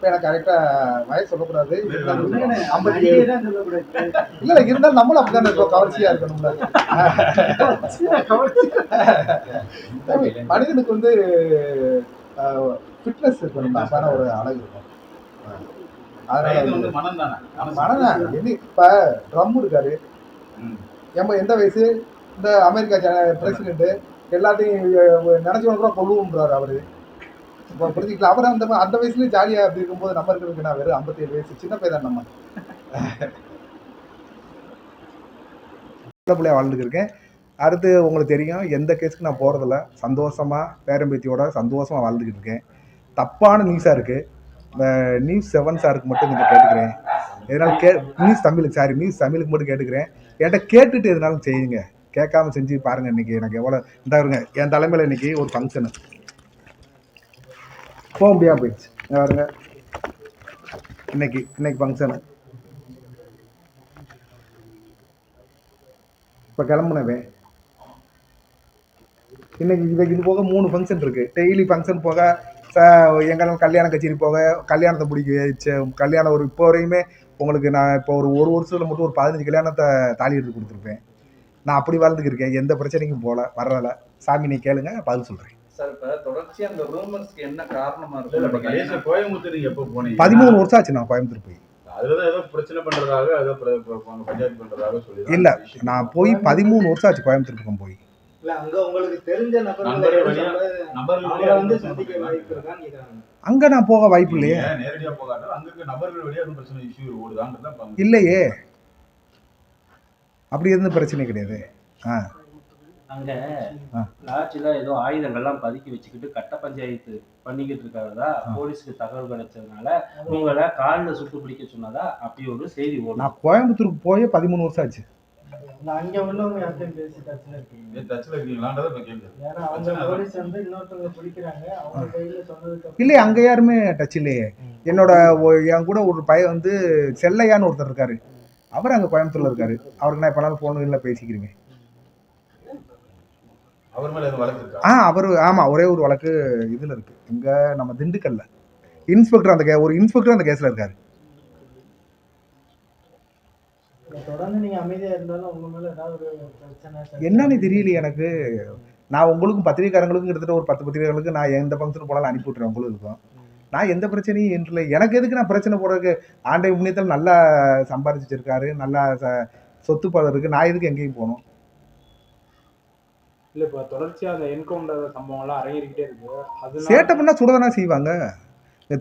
இப்ப எனக்கு கரெக்டா வயசு சொல்லக்கூடாது. ஐம்பத்தி ஏழு. இல்ல இருந்தாலும் நம்மளும் அப்படிதானே இருக்கோம் கவர்ச்சியா இருக்கணும்ல. மனிதனுக்கு வந்து ஃபிட்னஸ் இருக்கணும். அப்பதானே ஒரு அழகு இருக்கும். அதனால மனதான் என்ன இப்ப ட்ரம் இருக்காரு. எம்ப எந்த வயசு? இந்த அமெரிக்கா பிரசிடென்ட் எல்லாத்தையும் நினைச்சவங்க கூட கொள்ளுவோம்ன்றாரு அவரு. இப்போ புரிஞ்சுக்கலாம் அவர் அந்த அந்த வயசுலயும் ஜாலியா அப்படி இருக்கும்போது நம்ம இருக்கிறதுக்கு நான் வெறும் ஐம்பத்தேழு வயசு. சின்ன பையன் நம்ம. சின்ன பிள்ளையா வாழ்ந்துட்டு இருக்கேன். அடுத்து உங்களுக்கு தெரியும் எந்த கேஸுக்கு நான் போகிறதில்ல சந்தோஷமா பேரம்பேத்தியோட சந்தோஷமா வாழ்ந்துக்கிட்டு இருக்கேன். தப்பான நியூஸாக இருக்குது நியூஸ் செவன் சாருக்கு மட்டும் கொஞ்சம் கேட்டுக்கிறேன். எதனால கே நியூஸ் தமிழுக்கு சாரி நியூஸ் தமிழுக்கு மட்டும் கேட்டுக்கிறேன். என்கிட்ட கேட்டுட்டு எதுனாலும் செய்யுங்க. கேட்காம செஞ்சு பாருங்க இன்றைக்கி எனக்கு எவ்வளோ இந்த இருங்க. என் தலைமையில் இன்றைக்கி ஒரு ஃபங்க்ஷனு போக முடியாம போயிடுச்சு? யாருங்க பாருங்க இன்னைக்கு இன்னைக்கு ஃபங்க்ஷனு இப்போ கிளம்புனவே. இன்னைக்கு இன்னைக்கு இது போக மூணு ஃபங்க்ஷன் இருக்கு. டெய்லி ஃபங்க்ஷன் போக ச கல்யாண கச்சேரி போக கல்யாணத்தை பிடிக்க வச்ச கல்யாணம் ஒரு இப்போ வரையுமே உங்களுக்கு நான் இப்போ ஒரு ஒரு வருஷத்தில் மட்டும் ஒரு பதினஞ்சு கல்யாணத்தை தாலி எடுத்து கொடுத்துருப்பேன். நான் அப்படி வாழ்ந்துக்கிருக்கேன் எந்த பிரச்சனைக்கும் போகல வரல சாமி நீ கேளுங்க பதில் சொல்கிறேன் சார் இப்ப தொடர்ச்சியா அந்த ரூமர்ஸ்க்கு என்ன காரணமா கடைசியா கோயம்புத்தூர் நீங்க எப்போ போனீங்க? பதிமூணு வருஷம் ஆச்சு நான் கோயம்புத்தூர் போய். இல்ல, நான் போய் பதிமூணு வருஷம் ஆச்சு கோயம்புத்தூர் பக்கம் போய். இல்ல அங்க நான் போக வாய்ப்பு இல்லையே. இருக்க இல்லையே. அப்படி எதுவும் பிரச்சனை கிடையாது. ஆ. அங்க. லாட்ஜில ஏதோ ஆயுதங்கள்லாம் பதுக்கி வச்சுக்கிட்டு கட்ட பஞ்சாயத்து பண்ணிக்கிட்டு இருக்கிறதா போலீஸ்க்கு தகவல் கிடைச்சதுனால உங்களை காலில் சுட்டு பிடிக்க சொன்னதா? அப்படி ஒரு செய்தி ஓடும். நான் கோயம்புத்தூருக்கு போய் பதிமூணு வருஷம் ஆச்சு. இல்ல அங்க உள்ளவங்க யார்கிட்டயும் பேசி டச்ல இருக்கீங்க. டச்ல இப்ப ஏன்னா அவங்க போலீஸ் வந்து இன்னொருத்தவங்க பிடிக்கிறாங்க. அவங்க கையில சொன்னதுக்கு அப்புறம் இல்லையே அங்கே யாருமே டச் இல்லையே. என்னோட என் கூட ஒரு பையன் வந்து செல்லையான்னு ஒருத்தர் இருக்காரு. அவர் அங்கே கோயம்புத்தூர்ல இருக்காரு. அவருக்கு நான் எப்போனாலும் ஃபோனில் பேசிக்கிறீங்க அவர் மேல எதுவும் வழக்கு இருக்கா ஆ அவர் ஆமாம் ஒரே ஒரு வழக்கு இதில் இருக்கு. இங்கே நம்ம திண்டுக்கல்ல. இன்ஸ்பெக்டர் அந்த கே ஒரு இன்ஸ்பெக்டர் அந்த கேஸில் இருக்காரு. இல்ல, தொடர்ந்து நீங்க அமைதியா இருந்தாலும் உங்க மேல ஏதாவது ஒரு பிரச்சனை சர்ச்சை- என்னன்னு தெரியலையே எனக்கு. நான் உங்களுக்கும் பத்திரிகைக்காரங்களுக்கும் கிட்டத்தட்ட ஒரு பத்து பத்திரிகைகளுக்கு நான் எந்த ஃபங்க்ஷன் போனாலும் அனுப்பி விட்றேன் உங்களுக்கும். நான் எந்த பிரச்சனையும் இல்லை எனக்கு எதுக்கு நான் பிரச்சனை போடுறதுக்கு? ஆண்டை புண்ணியத்தில் நல்லா சம்பாரிச்சு வச்சிருக்காரு. நல்லா ச- சொத்து பதம் இருக்கு நான் எதுக்கு எங்கேயும் போகணும்? இல்ல இப்ப தொடர்ச்சியா அந்த என்கவுண்டர் சம்பவம் எல்லாம் அரங்கேறிக்கிட்டே இருக்கு. அதனால சேட்டை பண்ணா சுடதானா செய்வாங்க.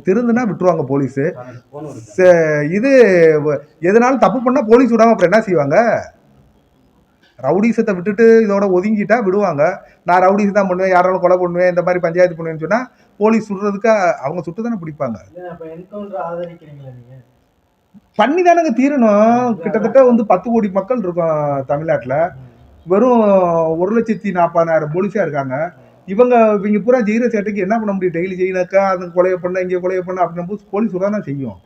திருந்துனா விட்டுருவாங்க போலீஸு. இது எதனாலும் தப்பு பண்ணா போலீஸ் விடாம அப்புறம் என்ன செய்வாங்க? ரவுடிசத்தை விட்டுட்டு இதோட ஒதுங்கிட்டா விடுவாங்க. நான் ரவுடிஸ் தான் பண்ணுவேன் யாராலும் கொலை பண்ணுவேன் இந்த மாதிரி பஞ்சாயத்து பண்ணுவேன்னு சொன்னா போலீஸ் சுடுறதுக்கு அவங்க சுட்டு தானே பிடிப்பாங்க. இல்ல அப்ப என்கவுண்டர் ஆதரிக்கிறீங்களா நீங்க? பண்ணி தானங்க தீரணும். கிட்டத்தட்ட வந்து பத்து கோடி மக்கள் இருக்கோம் தமிழ்நாட்டில். வெறும் ஒரு லட்சத்தி நாற்பதாயிரம் போலீஸாக இருக்காங்க. இவங்க இவங்க பூரா ஜெயிற சேட்டைக்கு என்ன பண்ண முடியும்? டெய்லி ஜெயினாக்கா அந்த கொலையை பண்ண இங்கே கொலையை பண்ண அப்படின்னும் போது போலீஸ் தான் செய்யும்.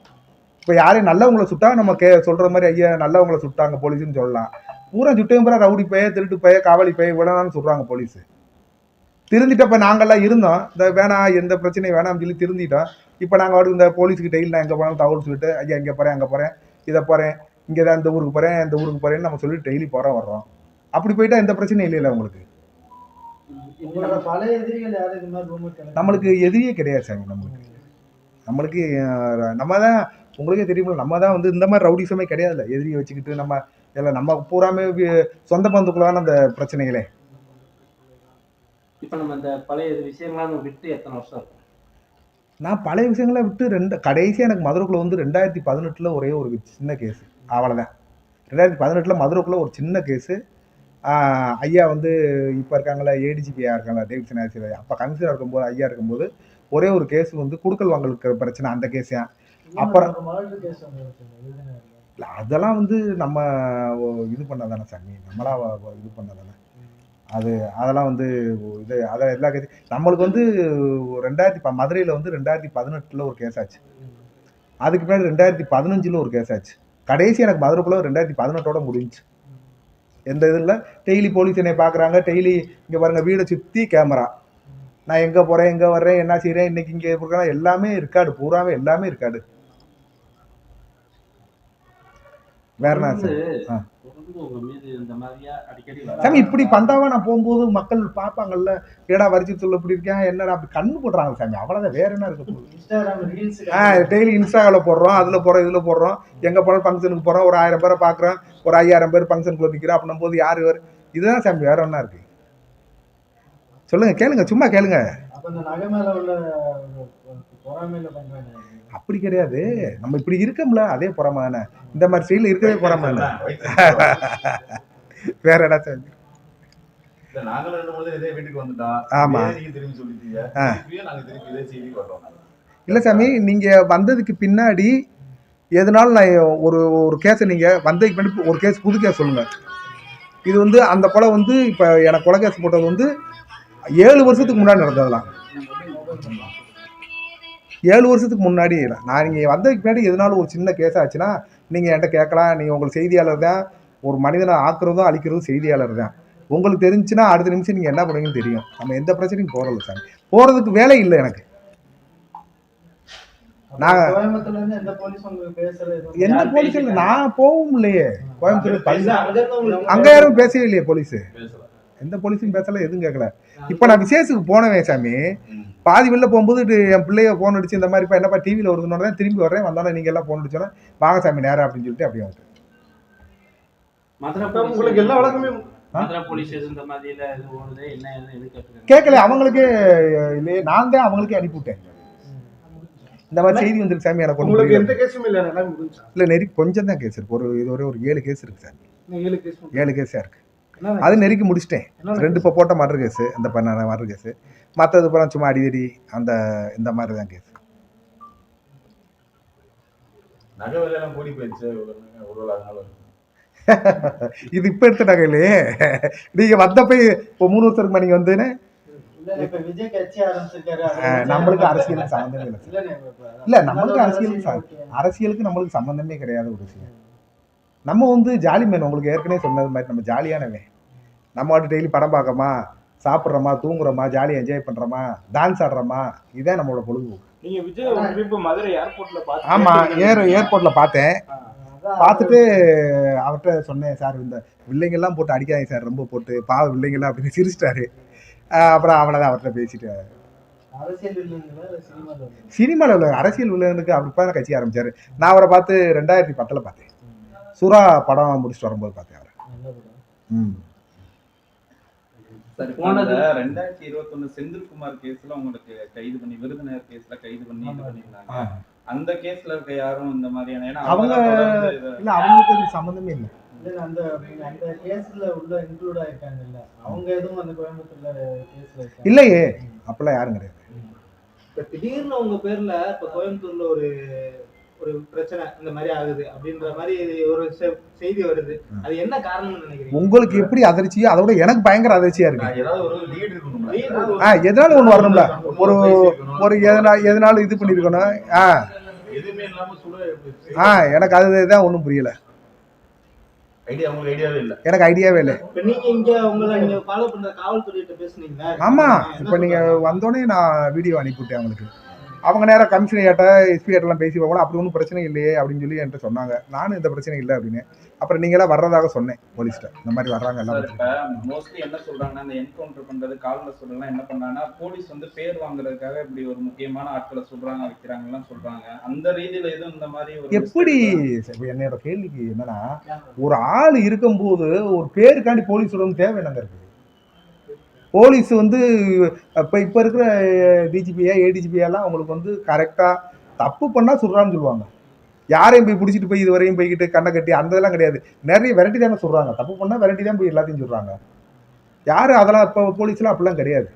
இப்போ யாரையும் நல்லவங்களை சுட்டா நம்ம கே சொல்கிற மாதிரி ஐயா நல்லவங்களை சுட்டாங்க போலீஸ்னு சொல்லலாம். பூரா சுட்டையும் பூரா ரவுடி பைய திருட்டு பைய காவலி பைய இவ்வளோதான் சொல்கிறாங்க போலீஸு திருந்திட்டப்ப நாங்கள்லாம் இருந்தோம். இந்த வேணாம் எந்த பிரச்சனையும் வேணாம்னு சொல்லி திருந்திட்டோம். இப்போ நாங்கள் வந்து இந்த போலீஸுக்கு டெய்லி நான் எங்கே போனாலும் தகவல் சொல்லிட்டு ஐயா இங்கே போகிறேன் அங்கே போகிறேன் இதை போகிறேன் இங்கே தான் இந்த ஊருக்கு போகிறேன் இந்த ஊருக்கு போகிறேன்னு நம்ம சொல்லிட்டு டெய்லி போகிறோம் வர்றோம் அப்படி போயிட்டா எந்த பிரச்சனையும் இல்லைல்ல உங்களுக்கு? நம்மளுக்கு எதிரியே கிடையாது சாமி நம்மளுக்கு. நம்மளுக்கு நம்ம தான் உங்களுக்கே தெரியுமில்ல நம்ம தான் வந்து இந்த மாதிரி ரவுடிசமே கிடையாதுல்ல. எதிரியை வச்சுக்கிட்டு நம்ம இல்லை நம்ம பூராமே சொந்த பந்துக்குள்ளான அந்த பிரச்சனைகளே. இப்ப நம்ம இந்த பழைய விஷயங்கள்லாம் விட்டு எத்தனை வருஷம் இருக்கும்? நான் பழைய விஷயங்களை விட்டு ரெண்டு கடைசியாக எனக்கு மதுரைக்குள்ள வந்து ரெண்டாயிரத்தி பதினெட்டில் ஒரே ஒரு சின்ன கேஸு அவ்வளோதான் ரெண்டாயிரத்தி பதினெட்டில் மதுரைக்குள்ள ஒரு சின்ன கேஸு ஐயா வந்து இப்போ இருக்காங்களா ஏடிஜிபியா இருக்காங்களா டேவிட்சன் ஆசிரியர் அப்போ கமிஷனர் இருக்கும்போது ஐயா இருக்கும்போது ஒரே ஒரு கேஸ் வந்து குடுக்கல் வாங்கல் இருக்கிற பிரச்சனை அந்த கேஸ் அப்புறம்- இல்ல, அதெல்லாம் வந்து நம்ம இது பண்ணதானே சாமி. நம்மளா இது பண்ணதானே. அது அதெல்லாம் வந்து இது அதை எல்லா கேஸ் நம்மளுக்கு வந்து ரெண்டாயிரத்தி ப மதுரையில் வந்து ரெண்டாயிரத்தி பதினெட்டில் ஒரு கேஸ் ஆச்சு. அதுக்கு பின்னாடி ரெண்டாயிரத்தி பதினஞ்சில் ஒரு கேஸ் ஆச்சு. கடைசி எனக்கு மதுரைக்குள்ள ரெண்டாயிரத்தி பதினெட்டோட முடிஞ்சுச்சு. எந்த இதில்? டெய்லி போலீஸ் என்னை பார்க்குறாங்க டெய்லி இங்கே பாருங்க வீடை சுற்றி கேமரா நான் எங்கே போகிறேன் எங்கே வர்றேன் என்ன செய்கிறேன் இன்னைக்கு இங்கே இருக்கிறேன் எல்லாமே இருக்காடு பூராவே எல்லாமே இருக்காடு வேற என்ன தொடர்ந்து ஆ. சாமி இப்படி பந்தாவா நான் போகும்போது மக்கள் பார்ப்பாங்கல்ல ஏடா சொல்ல இப்படி இருக்கேன் என்னடா அப்படி கண்ணு போடுறாங்க சாமி அவ்வளோதான் வேற என்ன இருக்க? ஆ டெய்லி இன்ஸ்டாவில் போடுறோம் அதில் போகிறோம் இதில் போடுறோம். எங்கே போனாலும் ஃபங்க்ஷனுக்கு போகிறோம் ஒரு ஆயிரம் பேரை பார்க்குறோம் ஒரு ஐயாயிரம் பேர் ஃபங்க்ஷனுக்குள்ள நிற்கிறோம் அப்படின்னும் போது யார் யார் இதுதான் சாமி வேற என்ன இருக்கு. சொல்லுங்க கேளுங்க சும்மா கேளுங்க. அப்படி கிடையாது. நம்ம இப்படி இருக்கோம்ல அதே புறமான இந்த மாதிரி செயல் இருக்கவே புறமான வேற என்ன சாமி இல்ல, நீங்க நாங்க சாமி நீங்கள் வந்ததுக்கு பின்னாடி எதனால நான் ஒரு ஒரு கேஸை நீங்கள் வந்ததுக்கு பின்னாடி ஒரு கேஸ் புது கேஸ் சொல்லுங்கள் இது வந்து அந்த கொலை வந்து இப்போ எனக்கு கொலை கேஸ் போட்டது வந்து ஏழு வருஷத்துக்கு முன்னாடி நடந்ததெல்லாம். ஏழு வருஷத்துக்கு முன்னாடி நான் நீங்கள் வந்ததுக்கு பின்னாடி எதனாலும் ஒரு சின்ன கேஸ் ஆச்சுன்னா நீங்கள் என்கிட்ட கேட்கலாம். நீங்கள் உங்களுக்கு செய்தியாளர் தான். ஒரு மனிதனை ஆக்குறதும் அழிக்கிறதும் செய்தியாளர் தான். உங்களுக்கு தெரிஞ்சுன்னா அடுத்த நிமிஷம் நீங்கள் என்ன பண்ணுவீங்கன்னு தெரியும். நம்ம எந்த பிரச்சனையும் போகிறதில்ல சாமி. போகிறதுக்கு வேலை இல்லை எனக்கு. நான் கோயம்புத்தூர்ல இருந்து எந்த போலீஸ் நான் போகவும் இல்லையே கோயம்புத்தூர் அங்க யாரும் பேசவே இல்லையே போலீஸ். எந்த போலீஸும் பேசல எதுவும் கேட்கல இப்போ நான் விசேஷத்துக்கு போனவேன் சாமி. பாதி வெளில போகும்போது என் பிள்ளைய ஃபோன் அடிச்சு இந்த மாதிரி இப்போ என்னப்பா டிவியில் வருதுன்னு தான் திரும்பி வர்றேன் வந்தோன்னே நீங்கள் எல்லாம் ஃபோன் அடிச்சோன்னே வாங்க சாமி நேரம் அப்படின்னு சொல்லிட்டு அப்படியே அப்ப உங்களுக்கு எல்லா வழக்கமே கேட்கல அவங்களுக்கே இல்லையே நான் தான் அவங்களுக்கே அனுப்பிவிட்டேன் இந்த மாதிரி செய்தி வந்துருக்கு சாமி எனக்கு உங்களுக்கு எந்த கேஸும் இல்ல எல்லாமே முடிஞ்சா? இல்லை நெறி கொஞ்சம் தான் கேஸ் இருக்கு. ஒரு இது ஒரே ஒரு ஏழு கேஸ் இருக்கு சாமி. ஏழு கேஸ் ஏழு கேஸாக இருக்கு. அது நெருக்கி முடிச்சிட்டேன். ரெண்டு இப்போ போட்ட மர்டர் கேஸு அந்த பண்ண மர்டர் கேஸு மற்றது பூரா சும்மா அடிதடி அந்த இந்த மாதிரி தான் கேஸ் இது இப்போ எடுத்த நகையிலே? நீங்கள் வந்தப்போ இப்போ மூணு வருஷத்துக்கு முன்னாடி வந்தேன்னு நம்மளுக்கு. அரசியலுக்கு சம்மந்தமே இல்லை. இல்ல, நம்மளுக்கு அரசியலுக்கு. அரசியலுக்கு நம்மளுக்கு சம்மந்தமே கிடையாத ஒரு விஷயம். நம்ம வந்து ஜாலி மேன் உங்களுக்கு ஏற்கனவே சொன்னது மாதிரி நம்ம ஜாலியானவன். நம்ம வாட்டு டெய்லி படம் பார்க்கறோமா? சாப்பிட்றோமா? தூங்குறோமா? ஜாலியாக என்ஜாய் பண்ணுறோமா டான்ஸ் ஆடுறோமா? இதான் நம்மளோட பொழுதுபோக்கு. நீங்க விஜய் மதுரை ஏர்போர்ட்ல பார்த்து ஆமாம் ஏர் ஏர்போர்ட்டில் பார்த்தேன். பார்த்துட்டு அவர்கிட்ட சொன்னேன் சார் இந்த வில்லைங்கெல்லாம் போட்டு அடிக்காதீங்க சார் ரொம்ப போட்டு. பாவ வில்லைங்கெல்லாம் அப்படின்னு சிரிச்சிட்டாரு. அப்புறம் அவ்வளோதான் அவர்கிட்ட பேசிட்டு? சினிமாவில் உள்ள அரசியல் வில்லனுக்கு அவர் தான் கட்சி ஆரம்பிச்சார். நான் அவரை பார்த்து ரெண்டாயிரத்தி பத்தில் பார்த்தேன். சுறா படம் முடிச்சுட்டு வரும்போது பார்த்தேன் அவரை. ம். சரி போனது- ரெண்டாயிரத்தி இருபத்தொன்னு செந்தில்குமார் கேஸ்ல உங்களுக்கு கைது பண்ணி விருதுநகர் கேஸ்ல கைது பண்ணி இது. பண்ணிருந்தாங்க. அந்த கேஸ்ல இருக்க யாரும் இந்த மாதிரியான ஏன்னா அவங்க- இல்லை அவங்களுக்கு அது சம்மந்தமே இல்லை. இல்ல, அந்த அந்த கேஸ்ல உள்ள இன்க்ளூட் ஆயிருக்காங்கல்ல அவங்க எதுவும் அந்த கோயம்புத்தூர்ல கேஸ்ல இல்லையே. அப்பெல்லாம் யாரும் கிடையாது. இப்ப திடீர்னு உங்க பேர்ல இப்ப கோயம்புத்தூர்ல ஒரு ஒரு பிரச்சனை இந்த மாதிரி ஆகுது அப்படின்ற மாதிரி ஒரு செய்தி வருது. அது என்ன காரணம்னு நினைக்கிறீங்க? உங்களுக்கு எப்படி அதிர்ச்சியோ அதை விட எனக்கு பயங்கர அதிர்ச்சியா இருக்கு. நான் ஏதாவது ஒரு லீட் இருக்கணும் Lead இருக்கணும். ஆ எதனால ஒன்று வரணும்ல. ஒரு ஒரு எதனா எதனாலும் இது பண்ணியிருக்கணும். ஆ. ஆ எனக்கு அதுதான் ஒன்றும் புரியல. ஐடியா உங்களுக்கு ஐடியாவே இல்ல. எனக்கு ஐடியாவே இல்லை. இப்ப நீங்க இங்க உங்களை நீங்க ஃபாலோ பண்ற காவல்துறையிட்ட பேசுனீங்களா? ஆமா. இப்போ நீங்க? வந்தோடனே நான் வீடியோ அனுப்பிவிட்டேன் அவங்களுக்கு அவங்க நேரம் கமிஷனர் ஏட்ட எஸ்பி ஏட்டெல்லாம் பேசி போகணும் அப்படி ஒன்றும் பிரச்சனை இல்லையே அப்படின்னு சொல்லி என்கிட்ட சொன்னாங்க. நானும் இந்த பிரச்சனை இல்லை அப்படின்னு. அப்புறம் நீங்களாம் வர்றதாக சொன்னேன் போலீஸ்கிட்ட. இந்த மாதிரி வர்றாங்க எல்லாம் மோஸ்ட்லி என்ன சொல்றாங்கன்னா அந்த என்கவுண்டர் பண்றது காலில் சொல்றதுலாம் என்ன பண்றாங்கன்னா போலீஸ் வந்து பேர் வாங்குறதுக்காக இப்படி ஒரு முக்கியமான ஆட்களை சொல்றாங்க வைக்கிறாங்க எல்லாம் சொல்றாங்க. அந்த ரீதியில எதுவும் இந்த மாதிரி ஒரு எப்படி? என்னோட கேள்விக்கு என்னன்னா ஒரு ஆள் இருக்கும்போது ஒரு பேருக்காண்டி போலீஸ் விடணும் தேவை என்னங்க இருக்கு. போலீஸ் வந்து இப்போ இப்போ இருக்கிற டிஜிபியா ஏடிஜிபியாலாம் அவங்களுக்கு வந்து கரெக்டாக தப்பு பண்ணால் சொல்கிறான்னு சொல்லுவாங்க. யாரையும் போய் பிடிச்சிட்டு போய் இது வரையும் போய்கிட்டு கண்ணை கட்டி அந்த இதெல்லாம் கிடையாது. நிறைய வெரைட்டி தானே சொல்கிறாங்க தப்பு பண்ணால் வெரைட்டி தான் போய் எல்லாத்தையும் சொல்கிறாங்க யார் அதெல்லாம் இப்போ போலீஸ்லாம் அப்படிலாம் கிடையாது.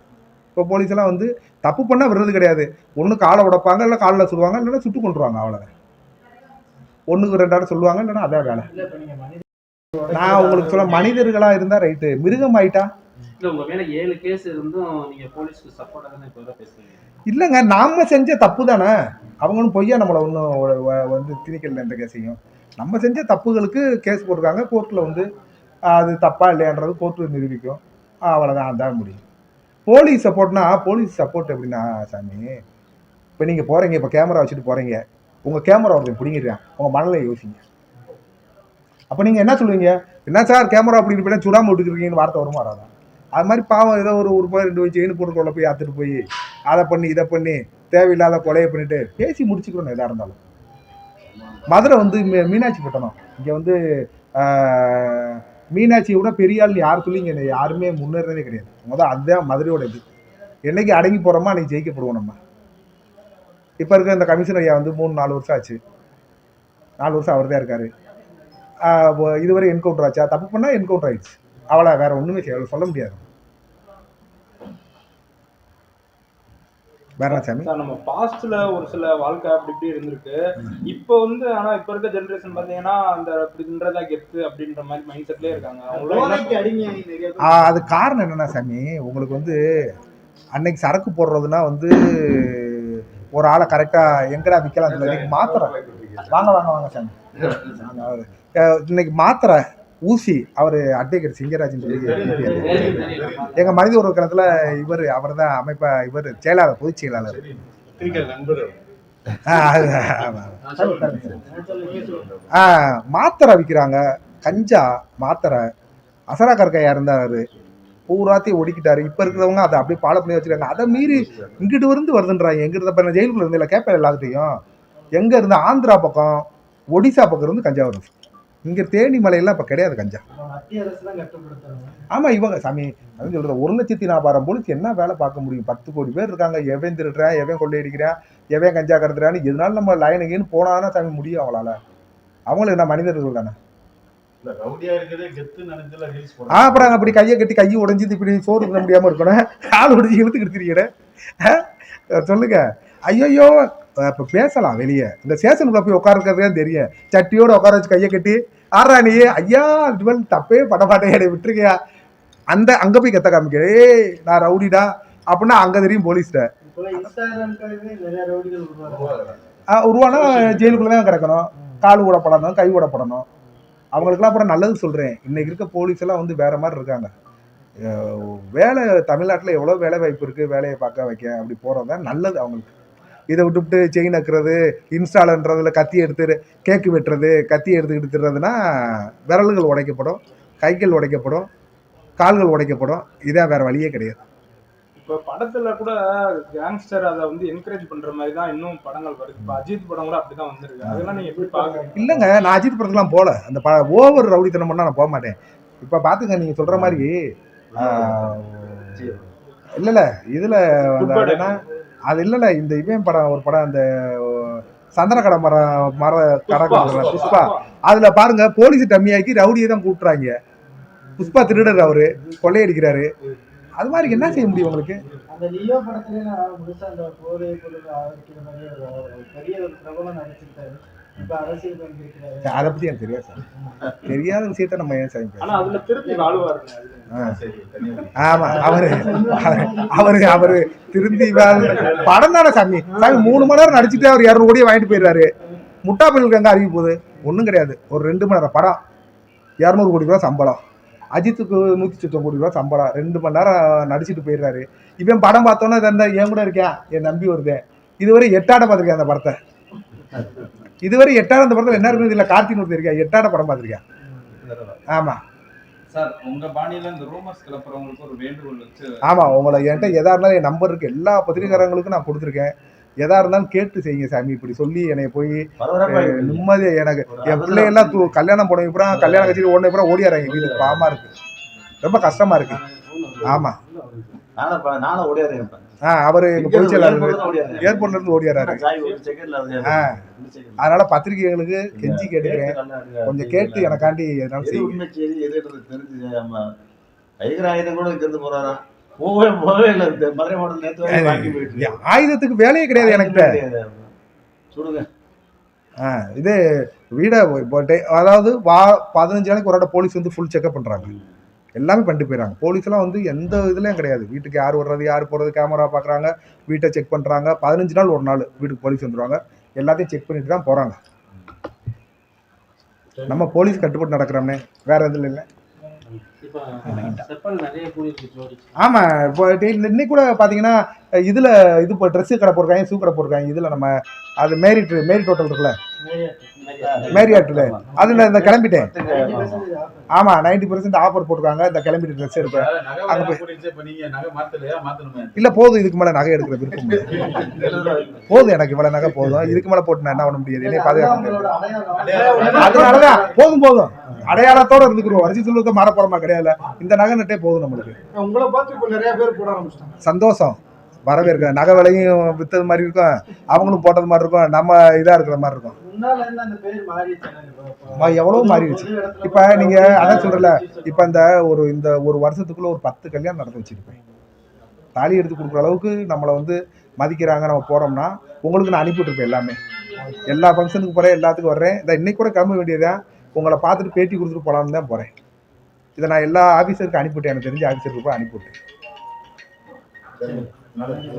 இப்போ போலீஸ்லாம் வந்து தப்பு பண்ணால் விடுறது கிடையாது. ஒன்று காலை உடைப்பாங்க இல்லை காலில் சொல்லுவாங்க இல்லைன்னா சுட்டு கொண்டுருவாங்க அவ்வளோ ஒன்றுக்கு ரெண்டாடம் சொல்லுவாங்க இல்லைன்னா அதான் வேலை. நான் உங்களுக்கு சொல்ல மனிதர்களாக இருந்தால் ரைட்டு மிருகம் ஆயிட்டா? இல்ல ஏழு கேஸ் இருந்தும் போலீஸ்க்கு தானே இல்லைங்க நாம செஞ்ச தப்பு தானே அவங்களும் பொய்யா நம்மளை ஒன்றும் வந்து திணிக்கல எந்த கேஸையும் நம்ம செஞ்ச தப்புகளுக்கு கேஸ் போட்டிருக்காங்க கோர்ட்டில் வந்து அது தப்பா இல்லையான்றது கோர்ட்டு நிரூபிக்கும். அவ்வளோதான் அதான் முடியும். போலீஸ் சப்போர்ட்னா போலீஸ் சப்போர்ட் எப்படின்னா சாமி இப்போ நீங்கள் போகிறீங்க இப்போ கேமரா வச்சுட்டு போகிறீங்க உங்கள் கேமரா ஒருத்தன் பிடிங்கிறான் உங்கள் மனதில் யோசிங்க. அப்போ நீங்கள் என்ன சொல்லுவீங்க? என்ன சார் கேமரா அப்படி இப்படின்னா சுடாமல் விட்டுக்கிறீங்கன்னு வார்த்தை வருமா வராதான் அது மாதிரி பாவம் ஏதோ ஒரு ஒரு போய் ரெண்டு வச்சு செயின் பொருட்களை போய் அத்துட்டு போய். அதை பண்ணி இதை பண்ணி தேவையில்லாத கொலையை பண்ணிட்டு பேசி முடிச்சுக்கணும் எதாக இருந்தாலும். மதுரை வந்து மீ- மீனாட்சி பட்டணம். இங்கே வந்து மீனாட்சியை விட பெரிய ஆள் யார் சொல்லி இங்கே யாருமே முன்னேறதே கிடையாது. முதல் அதுதான் மதுரையோட இது. என்னைக்கு அடங்கி போகிறோமா அன்னைக்கு ஜெயிக்கப்படுவோம் நம்ம. இப்போ இருக்க இந்த கமிஷனர் ஐயா வந்து மூணு நாலு வருஷம் ஆச்சு. நாலு வருஷம் அவர் தான் இருக்காரு. இதுவரை என்கவுண்டர் ஆச்சா? தப்பு பண்ணால் என்கவுண்டர் ஆயிடுச்சு. அவ்வளோ வேற ஒன்றுமே சொல்ல முடியாது. வேற என்ன சாமி? சார் நம்ம பாஸ்ட்ல ஒரு சில வாழ்க்கை அப்படி இப்படி இருந்திருக்கு. இப்போ வந்து ஆனா இப்ப இருக்க ஜெனரேஷன் பாத்தீங்கன்னா அந்த இப்படின்றதா கெத்து அப்படின்ற மாதிரி மைண்ட் செட்லயே இருக்காங்க. அது காரணம் என்னன்னா சாமி உங்களுக்கு வந்து அன்னைக்கு சரக்கு போடுறதுன்னா வந்து ஒரு ஆளை கரெக்டாக எங்கடா விற்கலாம் இன்னைக்கு மாத்திரை. வாங்க வாங்க வாங்க சாமி. இன்னைக்கு மாத்திரை ஊசி அவர் அட்வொகேட் சிங்கராஜன் சொல்லி எங்க மனித உறவு களத்துல இவர் அவர் தான் அமைப்பா இவர் செயலாளர் பொதுச் செயலாளர். மாத்திரை விற்கிறாங்க கஞ்சா மாத்திரை. அசரா கற்கையா இருந்தாரு. பூராத்தையும் ஒடிக்கிட்டாரு. இப்ப இருக்கிறவங்க அதை அப்படியே ஃபாலோ பண்ணி வச்சிருக்காங்க. அதை மீறி இங்கிட்டு இருந்து வருதுன்றாங்க. எங்கிட்ட இப்ப நான் ஜெயிலுக்குள்ள இருந்து இல்லை கேட்பேன் எல்லாத்துட்டையும் எங்க இருந்து ஆந்திரா பக்கம் ஒடிசா பக்கம் இருந்து கஞ்சா வருது. இங்க தேனி மலையெல்லாம் இப்ப கிடையாது கஞ்சா. நம்ம மத்திய அரசு தான் கட்டுப்படுத்தணும். ஆமா இவங்க சாமி அதான் சொல்றது ஒரு லட்சத்தி நாற்பதாயிரம் போலீஸ் என்ன வேலை பார்க்க முடியும்? பத்து கோடி பேர் இருக்காங்க எவன் திருடுறான் எவன் கொள்ளையடிக்கிறான் எவன் கஞ்சா கடத்துறான்னு எதனால நம்ம லைனுக்குன்னு போனாதானே சாமி முடியும் அவங்களால. அவங்களும் என்ன மனிதர்கள் போடுறாங்க. அப்புறம் அப்படி கையை கட்டி கையை உடைஞ்சு இப்படி சோறு தின்ன முடியாம இருக்கணும். கால் உடைஞ்சு இழுத்துக்கிட்டு இருக்கிறீங்க சொல்லுங்க. ஐயோ இப்ப பேசலாம் வெளியே. இந்த ஸ்டேஷனுக்குள்ள போய் உட்காருக்கிறதே தெரியும். சட்டியோட உட்கார வச்சு கையை கட்டி ஆறா நீ? ஐயா இவன் தப்பே பட மாட்டேன். விட்டுருக்கியா? அந்த அங்க போய் கத்த காமிக்க ஏய் நான் ரவுடிடா. அப்படின்னா அங்க தெரியும் போலீஸ்ட உருவானா ஜெயிலுக்குள்ள தான் கிடக்கணும். கால் ஊடப்படணும் கை ஊடப்படணும் அவங்களுக்குலாம் அப்புறம் நல்லது சொல்கிறேன் இன்னைக்கு இருக்க போலீஸ் எல்லாம் வந்து வேற மாதிரி இருக்காங்க. வேலை தமிழ்நாட்டில் எவ்வளோ வேலை வாய்ப்பு இருக்குது வேலையை பார்க்க வைக்க அப்படி போகிறது தான் நல்லது அவங்களுக்கு. இதை விட்டுவிட்டு செயின் நக்குறது இன்ஸ்டாலன்றதுல கத்தி எடுத்து கேக்கு வெட்டுறது கத்தி எடுத்துக்கிட்டு திடுறதுன்னா விரல்கள் உடைக்கப்படும் கைகள் உடைக்கப்படும் கால்கள் உடைக்கப்படும். இதான் வேற வழியே கிடையாது. இப்ப படத்துல கூட கேங்ஸ்டர் அதை வந்து என்கரேஜ் பண்ற மாதிரி தான் இன்னும் படங்கள் வருது. இப்ப அஜித் படம் கூட அப்படிதான் வந்திருக்கு. அதெல்லாம் நீங்க எப்படி பாக்குறீங்க? இல்லைங்க நான் அஜித் படத்துக்குலாம் போகல அந்த ப ஓவர் ரவுடித்தனம் பண்ணால் நான் போக மாட்டேன். இப்போ பார்த்துங்க நீங்கள் சொல்கிற மாதிரி இல்லை இல்லை. இதில் அது இல்லைல்ல இந்த இவன் படம் ஒரு படம் அந்த சந்தனக்கடை மரம் மர கடை புஷ்பா. அதில் பாருங்க போலீஸ் டம்மியாக்கி ரவுடியை தான் கூப்பிட்றாங்க புஷ்பா திருடர் அவரு கொள்ளையடிக்கிறாரு. அது மாதிரி என்ன செய்ய முடியும் உங்களுக்கு? அந்த லியோ படத்துல நான் முழுசா அந்த போதை பொருள் ஆதரிக்கிற மாதிரி ஒரு ஒரு பெரிய ஒரு பிரபலம் நடிச்சிருக்காரு. இப்ப அரசியல் பண்ணிருக்கிறாரு அதை பற்றி எனக்கு தெரியாது சார். தெரியாத விஷயத்த நம்ம ஏன் சாமி ஆனா அதுல திருப்பி வாழ்வாருங்க. சரி ஆமா அவரு அவரு அவரு திருந்தி படம் தானே சாமி? சாமி மூணு மணி நேரம் நடிச்சுட்டு அவர் இரநூறு கோடியை வாங்கிட்டு போயிடுறாரு. முட்டா பயிலுக்கு எங்க அறிவிப்பு போகுது. ஒன்றும் கிடையாது. ஒரு ரெண்டு மணி நேரம் படம். இரநூறு கோடி ரூபா சம்பளம். அஜித்துக்கு நூற்றி சொச்சம் கோடி ரூபா சம்பளம். ரெண்டு மணி நேரம் நடிச்சுட்டு போயிடுறாரு. இவன் படம் பார்த்தோன்னே இந்த என் கூட இருக்கேன்? என் நம்பி வருதேன் இதுவரை எட்டாட பார்த்துருக்கேன் அந்த படத்தை? இதுவரை எட்டாட அந்த படத்தில் என்ன இருக்குது இல்லை கார்த்தின் ஒருத்தர் இருக்கேன் எட்டாட படம் பார்த்துருக்கேன் ஆமா. சார் உங்க பாணியில இந்த ரூமர்ஸ் கிளப்புறவங்களுக்கு ஒரு வேண்டுகோள் வச்சு ஆமா உங்களை என்கிட்ட எதா இருந்தாலும் என் நம்பர் இருக்கு எல்லா பத்திரிகாரங்களுக்கும் நான் கொடுத்துருக்கேன் எதா இருந்தாலும் கேட்டு செய்யுங்க சாமி இப்படி சொல்லி என்னை போய். நிம்மதியா எனக்கு என். பிள்ளைகள்லாம் தூ கல்யாணம் போனவங்க அப்புறம் கல்யாணம் கட்சியில் ஓடின அப்புறம் ஓடியாராங்க வீட்டுக்கு பாவமா இருக்கு ரொம்ப கஷ்டமா இருக்கு ஆமா நானும் நானும் ஓடியாரேன் இப்ப. ஆ அவரு எங்க இங்க பொதுச் செயலாளர் ஏர்போர்ட்ல இருந்து ஓடியாராரு. அதனால பத்திரிகைகளுக்கு கெஞ்சி கேட்டுக்கிறேன். கொஞ்சம் கேட்டு எனக்காண்டி எதனால எது செய்யுங்க. ஆயுதத்துக்கு வேலையே கிடையாது எனக்கு ஆ இது வீடை அதாவது வா பதினஞ்சு நாளைக்கு ஒரு போலீஸ் வந்து ஃபுல் செக்அப் பண்ணுறாங்க எல்லாமே பண்ணிட்டு போயிடறாங்க போலீஸ்லாம் வந்து எந்த இதுலயும் கிடையாது. வீட்டுக்கு யார் வர்றது யார் போகிறது கேமரா பார்க்குறாங்க வீட்டை செக் பண்ணுறாங்க பதினஞ்சு நாள் ஒரு நாள் வீட்டுக்கு போலீஸ் வந்துருவாங்க. எல்லாத்தையும் செக் பண்ணிட்டு தான் போகிறாங்க நம்ம போலீஸ் கட்டுப்பட்டு நடக்கிறோம்னே வேற எதுல இல்லை ஆமாம் இப்போ இன்னைக்கு கூட பார்த்தீங்கன்னா இதில் இது ட்ரெஸ்ஸு கடை போட்டிருக்காங்க ஷூ கடை போட்டிருக்காங்க. இதில் நம்ம அது மேரிட் மேரிட் ஹோட்டல் இருக்குல்ல. மேரியாட்டில். அதில் இந்த கிளம்பிட்டேன். ஆமாம் நைன்டி பர்சன்ட் ஆஃபர் போட்டிருக்காங்க. இந்த கிளம்பிட்டு ட்ரெஸ் எடுப்பேன். அங்க மாத்தணுமே? இல்லை போதும். இதுக்கு மேலே நகை எடுக்கிற விருப்பம் இல்லை. போதும் எனக்கு இவ்வளோ நகை போதும். இதுக்கு மேலே போட்டு நான் என்ன பண்ண முடியாது? என்னைய பாதுகாக்க அடையாளம் அதனாலதான் போதும் போதும். அடையாளத்தோட இருந்துக்கிறோம் வரிசை சொல்லுவத மாற போறோமா கிடையாது. இந்த நகை நட்டே போதும் நம்மளுக்கு. உங்களை பார்த்து இப்போ நிறைய பேர் போட ஆரம்பிச்சிட்டாங்க. சந்தோஷம். வரவேற்க நகை விலையும் வித்தது மாதிரி இருக்கும் அவங்களும் போட்டது மாதிரி இருக்கும் நம்ம இதா இருக்கிற மாதிரி இருக்கும். பேர் மாறிடுச்சு இப்போ- இப்போ மா, எவ்வளவு மாறிடுச்சு. பொது இடத்துல இப்ப நீங்க அதான் சொல்றல இப்ப இந்த ஒரு இந்த ஒரு வருஷத்துக்குள்ள ஒரு பத்து கல்யாணம் நடந்து வச்சிருப்பேன். தாலி எடுத்து கொடுக்குற அளவுக்கு நம்மளை வந்து மதிக்கிறாங்க நம்ம போறோம்னா உங்களுக்கு நான் அனுப்பி விட்டுருப்பேன் எல்லாமே. எல்லா ஃபங்க்ஷனுக்கு போறேன் எல்லாத்துக்கும் வர்றேன். இந்த இன்னைக்கு கூட கிளம்ப வேண்டியதுதான் உங்களை பார்த்துட்டு பேட்டி கொடுத்துட்டு போலாம்னு தான் போறேன். இதை நான் எல்லா ஆஃபீஸருக்கு அனுப்பிவிட்டேன் எனக்கு தெரிஞ்ச ஆஃபீஸருக்கு போய் அனுப்பிவிட்டேன். Vale.